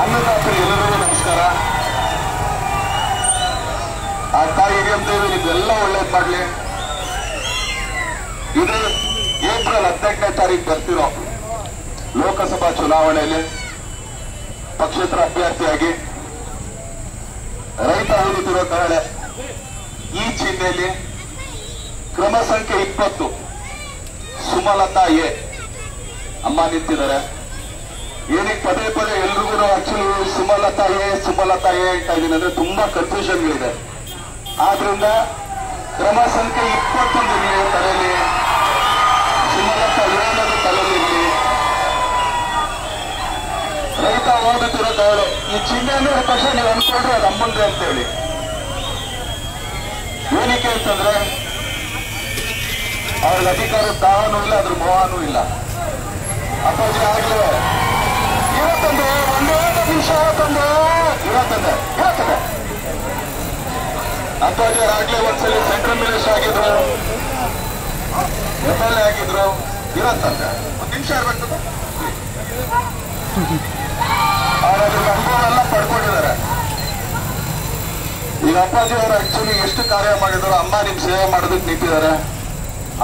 ಅನ್ನದಾತರು ಎಲ್ಲರಿಗೂ ನಮಸ್ಕಾರ. ಆ ತಾಯಿ ದೇವಿ ನಿಮ್ಗೆಲ್ಲ ಒಳ್ಳೇದ್ ಮಾಡ್ಲಿ. ಇದು ಏಪ್ರಿಲ್ ಹದಿನೆಂಟನೇ ತಾರೀಕು ಬರ್ತಿರೋ ಲೋಕಸಭಾ ಚುನಾವಣೆಯಲ್ಲಿ ಪಕ್ಷೇತರ ಅಭ್ಯರ್ಥಿಯಾಗಿ ರೈತ ಓದುತ್ತಿರೋ ಕಾರಣ ಈ ಚಿಹ್ನೆಯಲ್ಲಿ ಕ್ರಮ ಸಂಖ್ಯೆ ಇಪ್ಪತ್ತು ಸುಮಲತಾ ಎ. ಅಮ್ಮ ನಿಂತಿದ್ದಾರೆ. ಏನಕ್ಕೆ ಪದೇ ಪದೇ ಎಲ್ರಿಗೂ ಆಕ್ಚುಲಿ ಸುಮಲತಾಯೇ ಸುಮಲತಾಯೇ ಅಂತ ಇದೀನಿ ಅಂದ್ರೆ ತುಂಬಾ ಇದೆ ಆದ್ರಿಂದ ಕ್ರಮ ಸಂಖ್ಯೆ ಇಪ್ಪತ್ತೊಂದು ನೀವು ತಲೆಯಲ್ಲಿ ಸುಮಲತಾ ಅನ್ನೋದು ತಲೆಯಲ್ಲಿ ರೈತ ಓದುತ್ತಿರೋ ಕಾರಣ ಈ ಚಿಹ್ನೆ ಅಂದ್ರೆ ತಕ್ಷಣ ನೀವು ಅನ್ಕೊಂಡ್ರೆ ಅದು ಅಮ್ಮಂದ್ರೆ ಅಂತೇಳಿ. ಏನಕ್ಕೆ ಅಂತಂದ್ರೆ, ಅವ್ರಿಗೆ ಅಧಿಕಾರ ದಾಹನೂ ಇಲ್ಲ ಅದ್ರ ಮೋಹನೂ ಇಲ್ಲ. ಅಪ್ಪಾಜಿ ಆಗ್ಲೇ ಒಂದು ನಿಮಿಷ ತಂದೆ ಅಪ್ಪಾಜಿ ಆಗ್ಲೇ ಒಂದ್ಸಲಿ ಸೆಂಟ್ರಲ್ ಮಿನಿಸ್ಟರ್ ಆಗಿದ್ರು ಎಂ ಎಲ್ ಎ ಆಗಿದ್ರು ಇವತ್ತಂದೆ ಒಂದ್ ನಿಮಿಷ ಇರ್ಬೇಕು. ಅವ್ರ ಅದ್ರ ಅನುಭವ ಎಲ್ಲ ಪಡ್ಕೊಂಡಿದ್ದಾರೆ. ಈಗ ಅಪ್ಪಾಜಿ ಅವರು ಆಕ್ಚುಲಿ ಎಷ್ಟು ಕಾರ್ಯ ಮಾಡಿದ್ರು, ಅಮ್ಮ ನಿಮ್ ಸೇವೆ ಮಾಡೋದಕ್ಕೆ ನಿಂತಿದ್ದಾರೆ.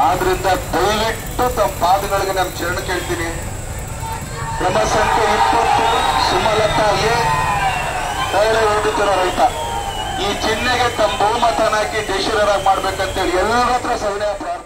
ಆದ್ರಿಂದ ದಯವಿಟ್ಟು ತಮ್ಮ ಪಾದಗಳಿಗೆ ನಾನು ಚರಣ ಕೇಳ್ತೀನಿ. ಕ್ರಮ ಸಂಖ್ಯೆ ಇಪ್ಪತ್ತು ಸುಮಲತಾ ಎ ತೈಲ ಓದುತ್ತಿರೋ ರೈತ. ಈ ಚಿಹ್ನೆಗೆ ತಮ್ಮ ಬಹುಮತನ ಹಾಕಿ ದೇಶರಾಗಿ ಮಾಡ್ಬೇಕಂತೇಳಿ ಎಲ್ಲರ ಹತ್ರ ಪ್ರಾರ್ಥನೆ.